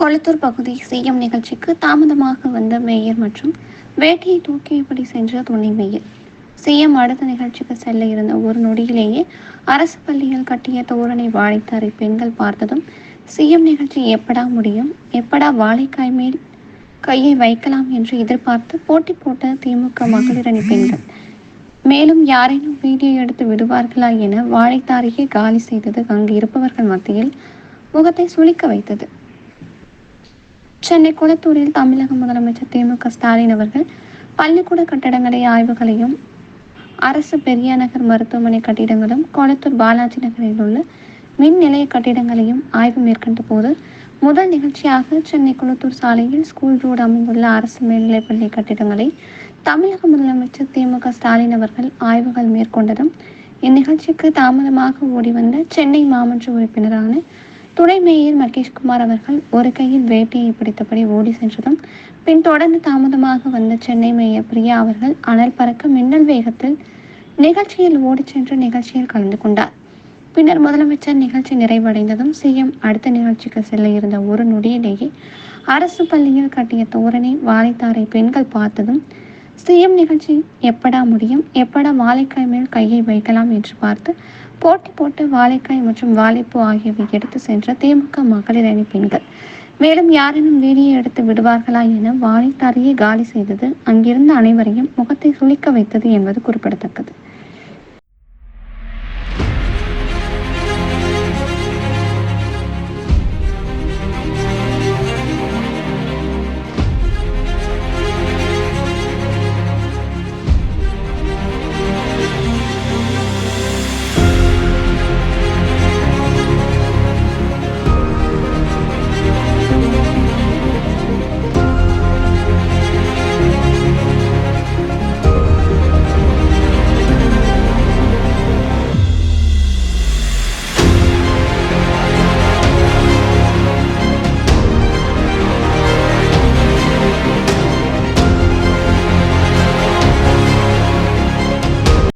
கொளத்தூர் பகுதி சிஎம் நிகழ்ச்சிக்கு தாமதமாக வந்த மேயர் மற்றும் வேட்டையை தூக்கியபடி சென்ற துணை மேயர். சிஎம் அடுத்த நிகழ்ச்சிக்கு செல்ல இருந்த ஒரு நொடியிலேயே அரசு பள்ளியில் கட்டிய தோரணை வாழைத்தாரை பெண்கள் பார்த்ததும் சிஎம் நிகழ்ச்சி எப்படா முடியும்? எப்படா வாழைக்காய் மேல் கையை வைக்கலாம்? என்று எதிர்பார்த்து போட்டி போட்ட திமுக மகளிர் அணி பெண்கள். மேலும் யாரேனும் வீடியோ எடுத்து விடுவார்களா என வாழைத்தாரையே காலி செய்தது அங்கு இருப்பவர்கள் மத்தியில் முகத்தை சுளிக்க வைத்தது. சென்னை குளத்தூரில் தமிழக முதலமைச்சர் திமுக ஸ்டாலின் அவர்கள் பள்ளிக்கூட கட்டடங்களை ஆய்வுகளையும் அரசு பெரியாநகர் மருத்துவமனை கட்டிடங்களும் கொளத்தூர் பாலாஜி நகரில் உள்ள மின் நிலைய கட்டிடங்களையும் ஆய்வு மேற்கொண்ட போது முதல் நிகழ்ச்சியாக சென்னை குளத்தூர் சாலையில் ஸ்கூல் ரோடு அமைந்துள்ள அரசு மேல்நிலைப்பள்ளி கட்டிடங்களை தமிழக முதலமைச்சர் திமுக ஸ்டாலின் அவர்கள் ஆய்வுகள் மேற்கொண்டதும் இந்நிகழ்ச்சிக்கு தாமதமாக ஓடி வந்த சென்னை மாமன்ற உறுப்பினரான துணை மேயர் மகேஷ்குமார் அவர்கள் ஒரு கையில் வேட்டையை பிடித்தபடி ஓடி சென்றதும் பின் தொடர்ந்து தாமதமாக வந்த சென்னை மேயர் பிரியா அவர்கள் அனல் பறக்க மின்னல் வேகத்தில் நிகழ்ச்சியில் ஓடி சென்று நிகழ்ச்சியில் கலந்து கொண்டார். பின்னர் முதலமைச்சர் நிகழ்ச்சி நிறைவடைந்ததும் சிஎம் அடுத்த நிகழ்ச்சிக்கு செல்ல இருந்த ஒரு நொடியிலேயே அரசு பள்ளியில் கட்டிய தோரணை வாழைத்தாரை பெண்கள் பார்த்ததும் சிஎம் நிகழ்ச்சி. எப்படா முடியும்? எப்படா வாழைக்காய் மேல் கையை வைக்கலாம் என்று பார்த்து போட்டி போட்டு வாழைக்காய் மற்றும் வாழைப்பூ ஆகியவை எடுத்து சென்ற திமுக மகளிர் அணி பெண்கள். மேலும் யாரேனும் வீடியோ எடுத்து விடுவார்களா என வாழைத்தாரையே காலி செய்தது அங்கிருந்த அனைவரையும் முகத்தை சுளிக்க வைத்தது என்பது குறிப்பிடத்தக்கது.